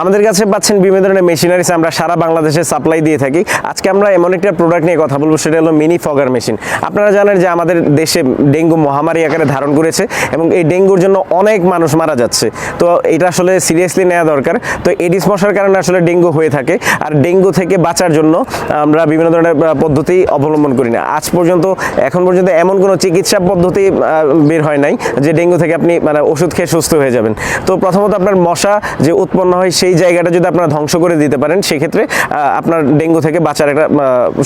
আমাদের কাছে পাচ্ছেন বিভিন্ন ধরনের মেশিনারিজ আমরা সারা বাংলাদেশে সাপ্লাই দিয়ে থাকি। আজকে আমরা এমন একটা প্রোডাক্ট নিয়ে কথা বলব, সেটা হলো মিনি ফগার মেশিন আপনারা জানেন যে আমাদের দেশে ডেঙ্গু মহামারী আকারে ধারণ করেছে এবং এই ডেঙ্গুর জন্য অনেক মানুষ মারা যাচ্ছে। তো এটা আসলে সিরিয়াসলি নেওয়া দরকার। তো এডিস মশার কারণে আসলে ডেঙ্গু হয়ে থাকে। আর ডেঙ্গু থেকে বাঁচার জন্য আমরা বিভিন্ন ধরনের পদ্ধতি অবলম্বন করি না। আজ পর্যন্ত, এখন পর্যন্ত এমন কোনো চিকিৎসা পদ্ধতি বের হয় নাই যে ডেঙ্গু থেকে আপনি মানে ওষুধ খেয়ে সুস্থ হয়ে যাবেন। তো প্রথমত আপনার মশা যে উৎপন্ন হয় সেই জায়গাটা যদি আপনারা ধ্বংস করে দিতে পারেন, সেক্ষেত্রে আপনার ডেঙ্গু থেকে বাঁচার একটা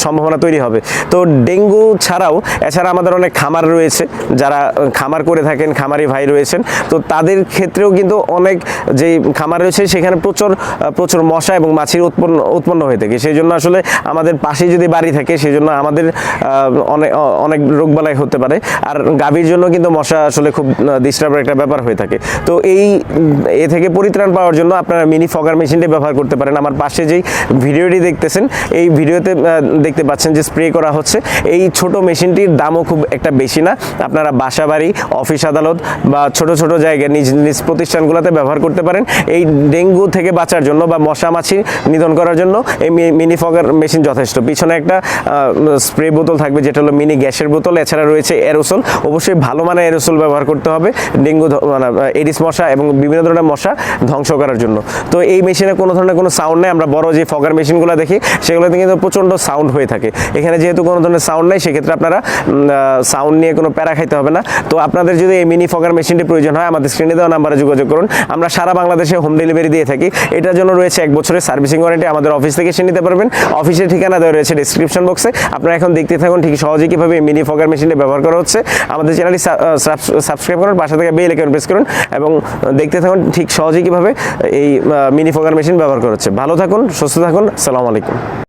সম্ভাবনা তৈরি হবে। তো ডেঙ্গু ছাড়াও এছাড়া আমাদের অনেক খামার রয়েছে, যারা খামার করে থাকেন, খামারি ভাই রয়েছেন, তো তাদের ক্ষেত্রেও কিন্তু অনেক যে খামার রয়েছে, সেখানে প্রচুর প্রচুর মশা এবং মাছির উৎপন্ন উৎপন্ন হয়ে থাকে। সেই জন্য আসলে আমাদের পাশে যদি বাড়ি থাকে, সেই জন্য আমাদের অনেক অনেক রোগবালাই হতে পারে। আর গাভীর জন্য কিন্তু মশা আসলে খুব ডিস্টার্বের একটা ব্যাপার হয়ে থাকে। তো এই, এ থেকে পরিত্রাণ পাওয়ার জন্য আপনারা মিনি ফগার মেশিনটি ব্যবহার করতে পারেন। আমার পাশে যেই ভিডিওটি দেখতেছেন, এই ভিডিওতে দেখতে পাচ্ছেন যে স্প্রে করা হচ্ছে। এই ছোট মেশিনটির দামও খুব একটা বেশি না। আপনারা বাসা বাড়ি অফিস আদালত বা ছোট ছোট জায়গায় নিজ নিজ প্রতিষ্ঠানগুলোতে ব্যবহার করতে পারেন। এই ডেঙ্গু থেকে বাঁচার জন্য বা মশা মাছি নিধন করার জন্য এই মিনি ফগার মেশিন যথেষ্ট। পিছনে একটা স্প্রে বোতল থাকবে, যেটা হলো মিনি গ্যাসের বোতল। এছাড়া রয়েছে এরোসল। অবশ্যই ভালো মানের এরোসল ব্যবহার করতে হবে। ডেঙ্গু মানে এডিস মশা এবং বিভিন্ন ধরনের মশা ধ্বংস করার জন্য। তো এই মেশিনে কোনো ধরনের কোনো সাউন্ড নেই। আমরা বড় যে ফগার মেশিনগুলো দেখি, সেগুলোতে কিন্তু প্রচণ্ড সাউন্ড হয়ে থাকে। এখানে যেহেতু কোনো ধরনের সাউন্ড নেই, সেক্ষেত্রে আপনারা সাউন্ড নিয়ে কোনো প্যারা খাইতে হবে না। তো আপনাদের যদি এই মিনি ফগার মেশিনটি প্রয়োজন হয়, আমাদের স্ক্রিনে দেওয়া নাম্বারে যোগাযোগ করুন। আমরা সারা বাংলাদেশে হোম ডেলিভারি দিয়ে থাকি। এটার জন্য রয়েছে এক বছরের সার্ভিসিং ওয়ারেন্টি আমাদের অফিস থেকে এসে নিতে পারবেন। অফিসের ঠিকানা দেওয়া রয়েছে ডিসক্রিপশন বক্সে আপনারা এখন দেখতে থাকুন ঠিক সহজে কীভাবে এই মিনি ফগার মেশিনটি ব্যবহার করা হচ্ছে। আমাদের চ্যানেলটি সাবস্ক্রাইব করুন, পাশে থেকে বেল আইকন প্রেস করুন এবং দেখতে থাকুন ঠিক সহজে কীভাবে এই মিনি ফোকার মেশিন ব্যবহার করেছে। ভালো থাকুন সুস্থ থাকুন সালামালাইকুম আলাইকুম।